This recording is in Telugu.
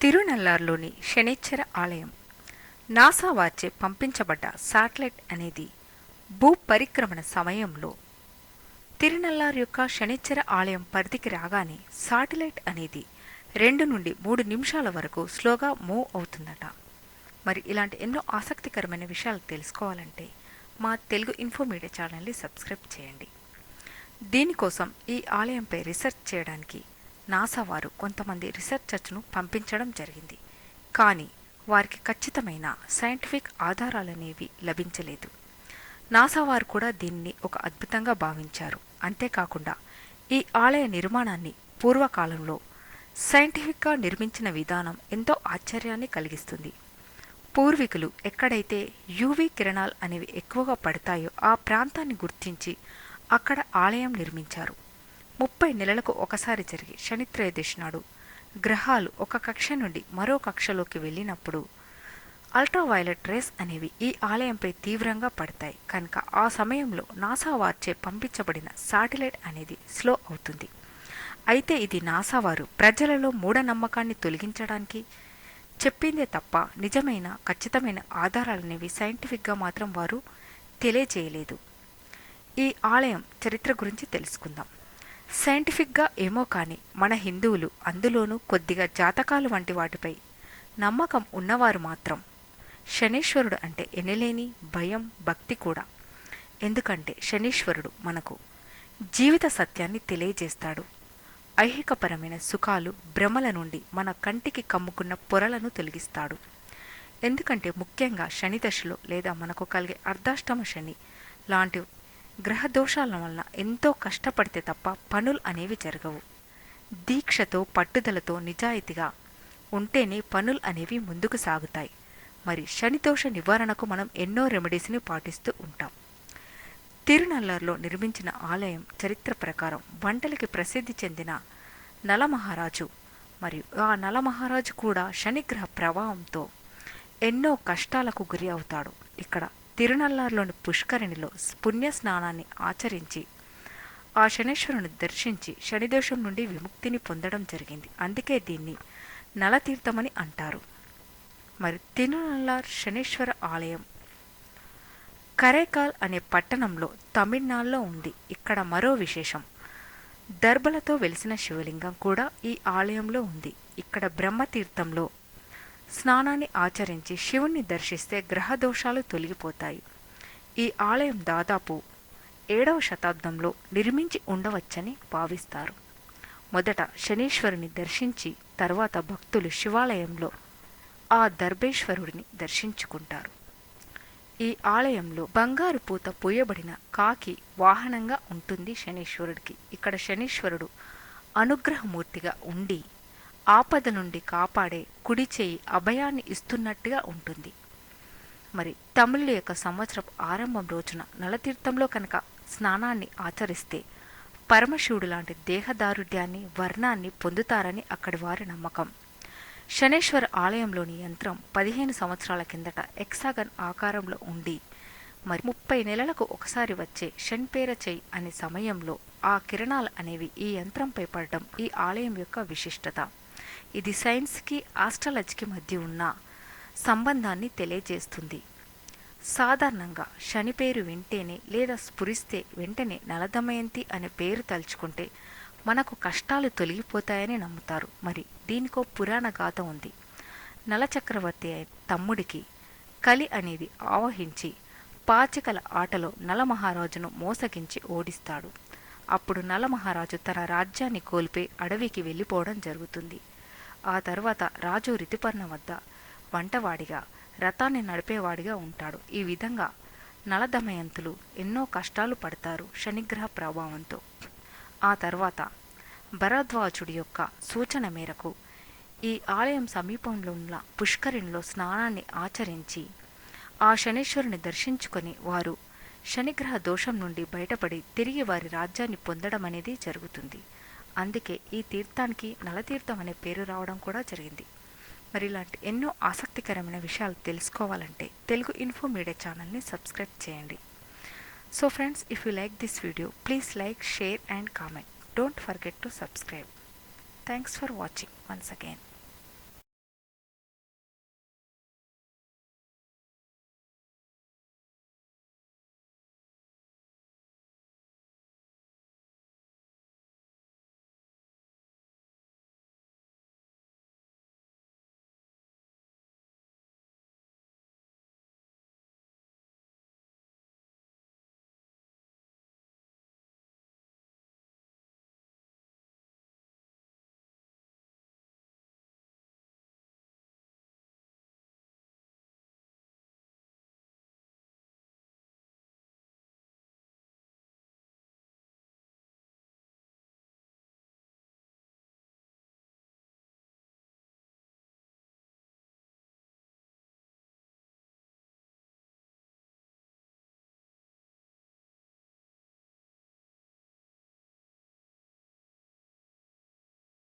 తిరునల్లార్లోని శనిచ్చర ఆలయం. నాసా వాచే పంపించబడ్డ శాటిలైట్ అనేది భూ పరిక్రమణ సమయంలో తిరునల్లార్ యొక్క శనిచ్చర ఆలయం పరిధికి రాగానే శాటిలైట్ అనేది రెండు నుండి మూడు నిమిషాల వరకు స్లోగా మూవ్ అవుతుందట. మరి ఇలాంటి ఎన్నో ఆసక్తికరమైన విషయాలు తెలుసుకోవాలంటే మా తెలుగు ఇన్ఫో మీడియా ఛానల్ని సబ్స్క్రైబ్ చేయండి. దీనికోసం ఈ ఆలయంపై రీసెర్చ్ చేయడానికి నాసా వారు కొంతమంది రీసెర్చర్స్ను పంపించడం జరిగింది. కానీ వారికి ఖచ్చితమైన సైంటిఫిక్ ఆధారాలనేవి లభించలేదు. నాసా వారు కూడా దీన్ని ఒక అద్భుతంగా భావించారు. అంతేకాకుండా ఈ ఆలయ నిర్మాణాన్ని పూర్వకాలంలో సైంటిఫిక్గా నిర్మించిన విధానం ఎంతో ఆశ్చర్యాన్ని కలిగిస్తుంది. పూర్వీకులు ఎక్కడైతే యూవీ కిరణాలు అనేవి ఎక్కువగా పడతాయో ఆ ప్రాంతాన్ని గుర్తించి అక్కడ ఆలయం నిర్మించారు. ముప్పై నెలలకు ఒకసారి జరిగే శనిత్రయోదశి నాడు గ్రహాలు ఒక కక్ష నుండి మరో కక్షలోకి వెళ్ళినప్పుడు అల్ట్రావైలెట్ రేస్ అనేవి ఈ ఆలయంపై తీవ్రంగా పడతాయి. కనుక ఆ సమయంలో నాసా వార్చే పంపించబడిన శాటిలైట్ అనేది స్లో అవుతుంది. అయితే ఇది నాసా వారు ప్రజలలో మూఢనమ్మకాన్ని తొలగించడానికి చెప్పిందే తప్ప నిజమైన ఖచ్చితమైన ఆధారాలనేవి సైంటిఫిక్గా మాత్రం వారు తెలియజేయలేదు ఈ ఆలయం చరిత్ర గురించి తెలుసుకుందాం. సైంటిఫిక్గా ఏమో కానీ మన హిందువులు అందులోనూ కొద్దిగా జాతకాలు వంటి వాటిపై నమ్మకం ఉన్నవారు మాత్రం శనీశ్వరుడు అంటే ఎనలేని భయం భక్తి కూడా. ఎందుకంటే శనీశ్వరుడు మనకు జీవిత సత్యాన్ని తెలియజేస్తాడు. ఐహికపరమైన సుఖాలు భ్రమల నుండి మన కంటికి కమ్ముకున్న పొరలను తొలగిస్తాడు. ఎందుకంటే ముఖ్యంగా శని దశలో లేదా మనకు కలిగే అర్ధాష్టమ శని లాంటి గ్రహ దోషాల వలన ఎంతో కష్టపడితే తప్ప పనులు అనేవి జరగవు. దీక్షతో పట్టుదలతో నిజాయితీగా ఉంటేనే పనులు అనేవి ముందుకు సాగుతాయి. మరి శనిదోష నివారణకు మనం ఎన్నో రెమెడీస్ని పాటిస్తూ ఉంటాం. తిరునల్లర్లో నిర్మించిన ఆలయం చరిత్ర ప్రకారం వంటలకి ప్రసిద్ధి చెందిన నలమహారాజు. మరియు ఆ నలమహారాజు కూడా శనిగ్రహ ప్రభావంతో ఎన్నో కష్టాలకు గురి అవుతాడు. ఇక్కడ తిరునల్లార్లోని పుష్కరిణిలో పుణ్య స్నానాన్ని ఆచరించి ఆ శనేశ్వరుని దర్శించి శనిదోషం నుండి విముక్తిని పొందడం జరిగింది. అందుకే దీన్ని నలతీర్థమని అంటారు. మరి తిరునల్లార్ శనేశ్వర ఆలయం కరేకాల్ అనే పట్టణంలో తమిళనాడులో ఉంది. ఇక్కడ మరో విశేషం దర్బలతో వెలిసిన శివలింగం కూడా ఈ ఆలయంలో ఉంది. ఇక్కడ బ్రహ్మతీర్థంలో స్నానాన్ని ఆచరించి శివుణ్ణి దర్శిస్తే గ్రహదోషాలు తొలగిపోతాయి. ఈ ఆలయం దాదాపు ఏడవ శతాబ్దంలో నిర్మించి ఉండవచ్చని భావిస్తారు. మొదట శనీశ్వరుని దర్శించి తర్వాత భక్తులు శివాలయంలో ఆ దర్భేశ్వరుడిని దర్శించుకుంటారు. ఈ ఆలయంలో బంగారు పూత పూయబడిన కాకి వాహనంగా ఉంటుంది శనీశ్వరుడికి. ఇక్కడ శనీశ్వరుడు అనుగ్రహమూర్తిగా ఉండి ఆపద నుండి కాపాడే కుడి చేయి అభయాన్ని ఇస్తున్నట్టుగా ఉంటుంది. మరి తమిళుల యొక్క సంవత్సరం ఆరంభం రోజున నలతీర్థంలో కనుక స్నానాన్ని ఆచరిస్తే పరమశివుడు లాంటి దేహదారుఢ్యాన్ని వర్ణాన్ని పొందుతారని అక్కడి వారి నమ్మకం. శనేశ్వర ఆలయంలోని యంత్రం పదిహేను సంవత్సరాల కిందట ఎక్సాగన్ ఆకారంలో ఉండి మరి ముప్పై నెలలకు ఒకసారి వచ్చే షణ్పేర చెయ్యి అనే సమయంలో ఆ కిరణాలు అనేవి ఈ యంత్రంపై పడటం ఈ ఆలయం యొక్క విశిష్టత. ఇది సైన్స్కి ఆస్ట్రాలజీకి మధ్య ఉన్న సంబంధాన్ని తెలియజేస్తుంది. సాధారణంగా శని పేరు వింటేనే లేదా స్ఫురిస్తే వెంటనే నలదమయంతి అనే పేరు తలుచుకుంటే మనకు కష్టాలు తొలగిపోతాయని నమ్ముతారు. మరి దీనికో పురాణ గాథ ఉంది. నలచక్రవర్తి తమ్ముడికి కలి అనేది ఆవహించి పాచికల ఆటలో నలమహారాజును మోసగించి ఓడిస్తాడు. అప్పుడు నలమహారాజు తన రాజ్యాన్ని కోల్పోయి అడవికి వెళ్ళిపోవడం జరుగుతుంది. ఆ తర్వాత రాజు రితుపర్ణ వద్ద వంటవాడిగా రథాన్ని నడిపేవాడిగా ఉంటాడు. ఈ విధంగా నలదమయంతులు ఎన్నో కష్టాలు పడతారు శనిగ్రహ ప్రభావంతో. ఆ తర్వాత భరద్వాజుడి యొక్క సూచన మేరకు ఈ ఆలయం సమీపంలో ఉన్న పుష్కరిణిలో స్నానాన్ని ఆచరించి ఆ శనీశ్వరుని దర్శించుకొని వారు శనిగ్రహ దోషం నుండి బయటపడి తిరిగి వారి రాజ్యాన్ని పొందడం అనేది జరుగుతుంది. అందుకే ఈ తీర్థానికి నలతీర్థం అనే పేరు రావడం కూడా జరిగింది. మరి ఇలాంటి ఎన్నో ఆసక్తికరమైన విషయాలు తెలుసుకోవాలంటే తెలుగు ఇన్ఫో మీడియా ఛానల్ని సబ్స్క్రైబ్ చేయండి. So friends if you like this video please like share and comment don't forget to subscribe thanks for watching once again